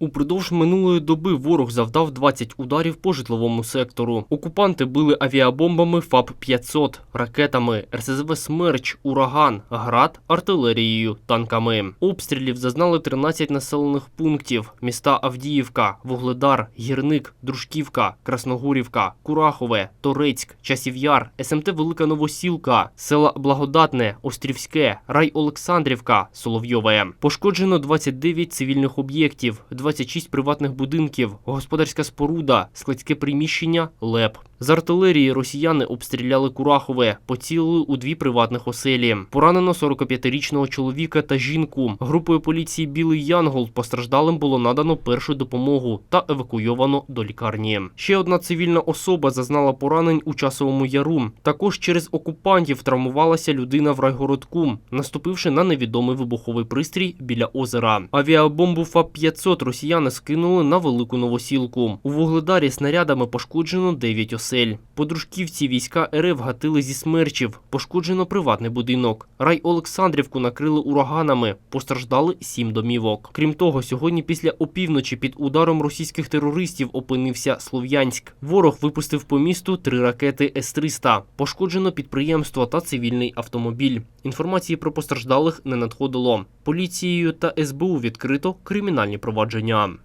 Упродовж минулої доби ворог завдав 20 ударів по житловому сектору. Окупанти били авіабомбами ФАП-500, ракетами, РСЗВ «Смерч», «Ураган», «Град», артилерією, танками. Обстрілів зазнали 13 населених пунктів. Міста Авдіївка, Вугледар, Гірник, Дружківка, Красногорівка, Курахове, Торецьк, Часів'яр, СМТ Велика Новосілка, села Благодатне, Острівське, Рай Олександрівка, Соловйове. Пошкоджено 29 цивільних об'єктів, 26 приватних будинків, господарська споруда, складське приміщення, ЛЕП. З артилерії росіяни обстріляли Курахове, поцілили у дві приватних оселі. Поранено 45-річного чоловіка та жінку. Групою поліції Білий Янгол постраждалим було надано першу допомогу та евакуйовано до лікарні. Ще одна цивільна особа зазнала поранень у часовому яру. Також через окупантів травмувалася людина в райгородку, наступивши на невідомий вибуховий пристрій біля озера. Авіабомбу ФАП-500 росіяни скинули на велику новосілку. У Вугледарі снарядами пошкоджено 9 осель. По війська РФ гатили зі смерчів. Пошкоджено приватний будинок. Рай Олександрівку накрили ураганами. Постраждали сім домівок. Крім того, сьогодні після опівночі під ударом російських терористів опинився Слов'янськ. Ворог випустив по місту три ракети С-300. Пошкоджено підприємство та цивільний автомобіль. Інформації про постраждалих не надходило. Поліцією та СБУ відкрито кримінальні провадження.